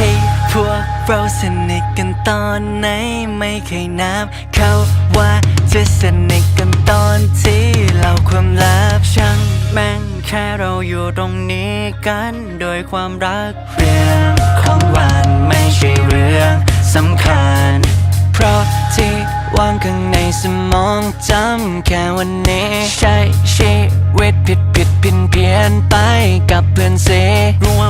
ฮ้พวกเราสนิทกันตอนไหนไม่เคยนับ เขาว่าจะสนิทกันตอนที่เราความลับช่างแม่งแค่เราอยู่ตรงนี้กันโดยความรักเรื่องของวันไม่ใช่เรื่องสำคัญ เพราะที่ว่างข้างในสมองจำแค่วันนี้ ใช้ชีวิตผิดผิดเพี้ยนเพียนไปกับเพื่อนเสรวม